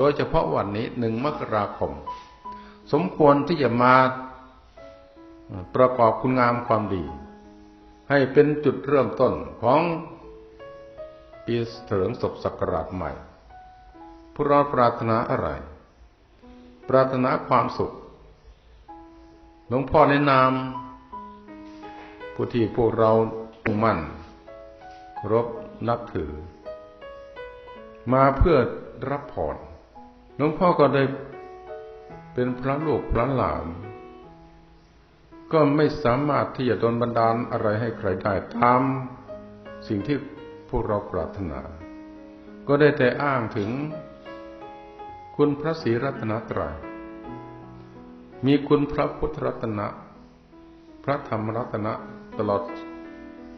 โดยเฉพาะวันนี้หนึ่งมกราคม สมควรที่จะมาประกอบคุณงามความดี ให้เป็นจุดเริ่มต้นของปีเถลิงศพศักราชใหม่พวกเราปรารถนาอะไร ปรารถนาความสุข หลวงพ่อในะนามผู้ที่พวกเรามุ่งมั่นครบนับถือ มาเพื่อรับพร หลวงพ่อก็ได้เป็นพระลูกพระหลาน ก็ไม่สามารถที่จะโดนบันดาลอะไรให้ใครได้ตามสิ่งที่พวกเราปรารถนา ก็ได้แต่อ้างถึงคุณพระศรีรัตนตรัย มีคุณพระพุทธรัตนะ พระธรรมรัตนะตลอด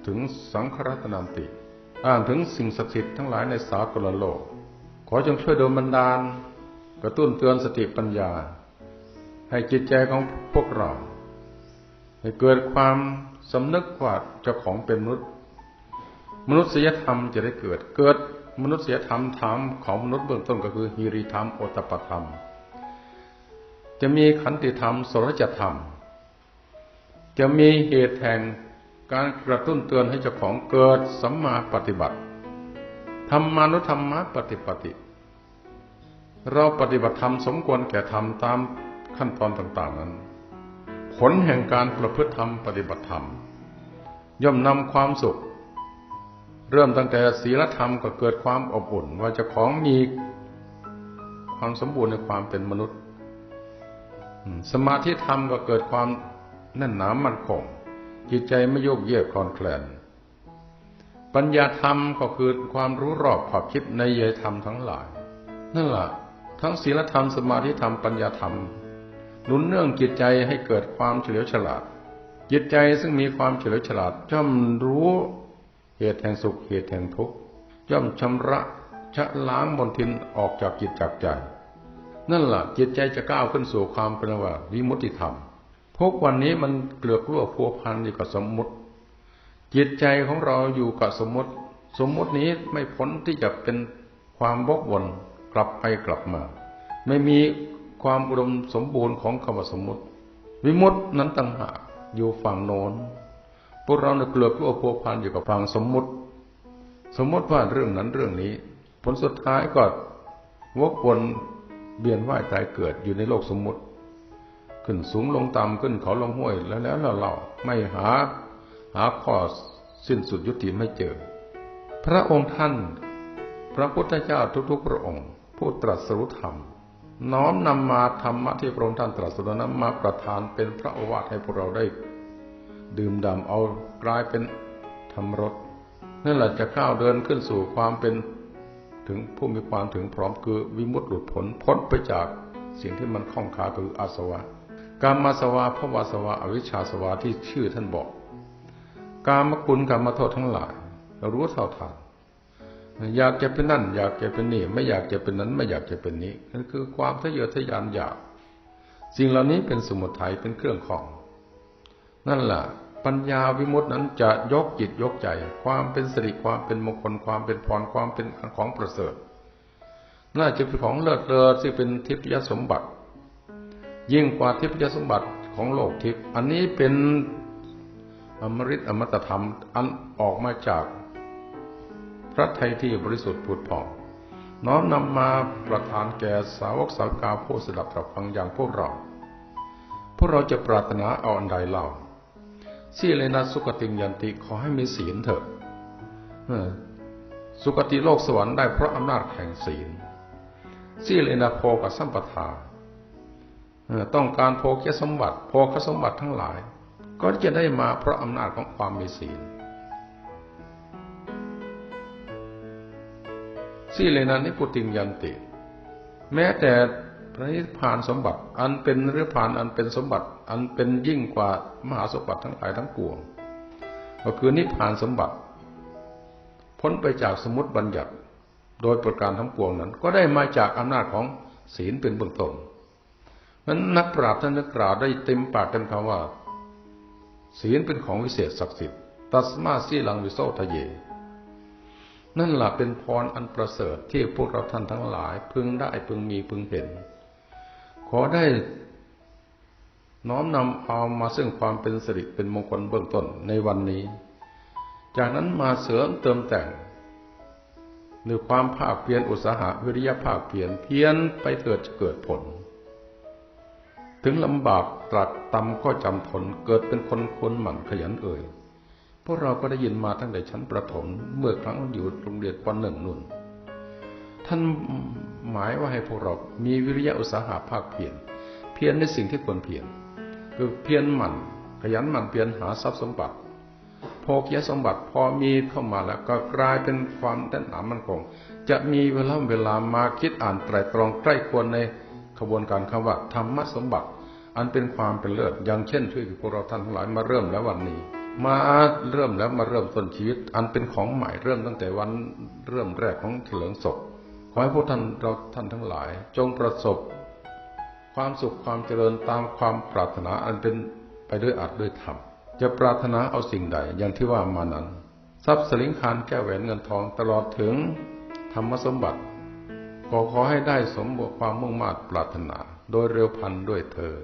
ถึงสังฆรัตนันติ อ้างถึงสิ่งศักดิ์สิทธิ์ทั้งหลายในสากลโลก ขอจงช่วยโดนบันดาล กระตุ้นเตือนสติปัญญา ให้จิตใจของพวกเรา ให้เกิดความสำนึกว่าเจ้าของเป็นมนุษย์ มนุษยธรรมจะได้เกิด เกิดมนุษยธรรมธรรมของมนุษย์เบื้องต้นก็คือฮีริธรรมโอตตปธรรม จะมีขันติธรรมสรจธรรม จะมีเหตุแห่งการกระตุ้นเตือนให้เจ้าของเกิดสัมมาปฏิบัติธรรมานุธรรมะปฏิปติ เราปฏิบัติธรรมสมควรแก่ธรรมตามขั้นตอนต่างๆนั้น ผลแห่งการประพฤติธรรมปฏิบัติธรรม ย่อมนำความสุข เริ่มตั้งแต่ศีลธรรมก็เกิดความอบอุ่นว่าจะของมีความสมบูรณ์ในความเป็นมนุษย์ สมาธิธรรมก็เกิดความแน่นหนามั่นคงจิตใจไม่โยกเยกคลอนแคลน ปัญญาธรรมก็คือความรู้รอบขอบคิดในเยธรรมทั้งหลาย นั่นแหละ ทั้งศีลธรรมสมาธิธรรมปัญญาธรรมหนุนเนื่องจิตใจให้เกิดความเฉลียวฉลาด จิตใจซึ่งมีความเฉลียวฉลาดย่อมรู้เหตุแห่งสุขเหตุแห่งทุกข์ย่อมชำระชะล้างมลทินออกจากจิตจากใจ นั่นแหละจิตใจจะก้าวขึ้นสู่ความเป็นว่าวิมุติธรรมพวกวันนี้มันเกลือกลัวพัวพันอยู่กับสมมุติ จิตใจของเราอยู่กับสมมติ สมมตินี้ไม่พ้นที่จะเป็นความวกวนกลับไปกลับมา ไม่มีความอุดมสมบูรณ์ของคำว่าสมมติ วิมุตินั้นต่างหากอยู่ฝั่งโน้นพวกเราเนี่ยเกลือกลัวพัวพันอยู่กับฝั่งสมมติ สมมติว่าเรื่องนั้นเรื่องนี้ ผลสุดท้ายก็วกวนเบียนว่ายตายเกิดอยู่ในโลกสมมติ ขึ้นสูงลงต่ำขึ้นเขาลงห้วยแล้วแล้วเราเราไม่หาหาข้อสิ้นสุดยุติไม่เจอ พระองค์ท่าน พระพุทธเจ้าทุกๆพระองค์ ผู้ตรัสรู้ธรรม น้อมนำมาธรรมะที่พระองค์ท่านตรัสรู้นั้นมาประทานเป็นพระโอวาทให้พวกเราได้ ดื่มด่ำเอากลายเป็นธรรมรสนั่นแหละจะก้าวเดินขึ้นสู่ความเป็นถึงผู้มีความถึงพร้อมคือวิมุตติหลุดพ้นพ้นไปจากสิ่งที่มันข้องขาคืออาสวะกามมาสวะภวาสวะอวิชชาสวะที่ชื่อท่านบอก กามคุณกามโทษทั้งหลายเรารู้เท่าทัน อยากจะเป็นนั่น อยากจะเป็นนี่ ไม่อยากจะเป็นนั้นไม่อยากจะเป็นนี้นั่นคือความทะเยอทะยานอยาก สิ่งเหล่านี้เป็นสมุทัยเป็นเครื่องของ นั่นแหละปัญญาวิมุตินั้นจะยกจิตยกใจ ความเป็นสิริความเป็นมงคลความเป็นพรความเป็นของประเสริฐ น่าจะเป็นของเลิศเลอซึ่เป็นทิพยสมบัติ ยิ่งกว่าทิพยสมบัติของโลกทิพย์อันนี้เป็นอมฤตอมตธรรมอันออกมาจาก พระไทยที่บริสุทธิ์ผุดผ่องน้อมนำมาประทานแก่สาวกสาวกาผู้สดับตรับฟังอย่างพวกเรา พวกเราจะปรารถนาเอาอันใดเล่าสีเลนะสุกติยันติขอให้มีศีลเถอะสุกติโลกสวรรค์ได้เพราะอำนาจแห่งศีลสีเลนะโพกับสัมปทาต้องการโภคสมบัติโภคสมบัติทั้งหลาย ก็จะได้มาเพราะอำนาจของความมีศีล สีเลนะนิพุติยันติ แม้แต่พระนิพพานสมบัติ อันเป็นนิพพานอันเป็นสมบัติ อันเป็นยิ่งกว่ามหาสมบัติทั้งหลายทั้งปวง ก็คือนิพพานสมบัติ พ้นไปจากสมุติบัญญัติ โดยประการทั้งปวงนั้น ก็ได้มาจากอำนาจของศีลเป็นเบื้องต้นนั้นนักปราชญ์ท่านนักกล่าวได้เต็มปากเต็มคำว่า ศีลเป็นของวิเศษศักดิ์สิทธิ์ตัสมาสีลังวิโสทะเย นั่นแหละเป็นพรอันประเสริฐที่พวกเราท่านทั้งหลาย พึงได้พึงมีพึงเห็น ขอได้น้อมนำเอามาซึ่งความเป็นสิริเป็นมงคลเบื้องต้นในวันนี้ จากนั้นมาเสริมเติมแต่งด้วยความภาคเพียรอุตสาหะวิริยะภาคเพียรเพียรไปเถิดจะเกิดผล ถึงลำบากตรักตำก็จำทนเกิดเป็นคนคนหมั่นขยันเอ่ย วกเราก็ได้ยินมาตั้งแต่ชั้นประถมเมื่อครั้งอยู่โรงเรียนปหนึ่งนุ่น ท่านหมายว่าให้พวกเรา มีวิริยะอุตสาหะภาคเพียรเพียรในสิ่งที่ควรเพียรคือเพียรหมั่นขยันหมั่นเพียรหาทรัพย์สมบัติโภคยสมบัติพอมีเข้ามาแล้วก็กลายเป็นความแน่นหนามั่นคง จะมีเวลาเวลามาคิดอ่านไตรตรองใกล้ควรในขบวนการคำว่าธรรมสมบัติ อันเป็นความเป็นเลิศอย่างเช่นที่พวกเราท่านทั้งหลายมาเริ่มแล้ววันนี้ มาเริ่มแล้วมาเริ่มต้นชีวิต อันเป็นของใหม่เริ่มตั้งแต่วันเริ่มแรกของเถลิงศพขอให้พวกท่านเราท่านทั้งหลาย จงประสบ ความสุขความเจริญตามความปรารถนาอันเป็นไปด้วยอัดด้วยธรรมจะปรารถนาเอาสิ่งใดอย่างที่ว่ามานั้น ทรัพย์สลิงคารแก้วแหวนเงินทองตลอดถึงธรรมสมบัติก็ขอให้ได้สมบูรณ์ความมุ่งมา่ปรารถนา โดยเร็วพันด้วยเธอ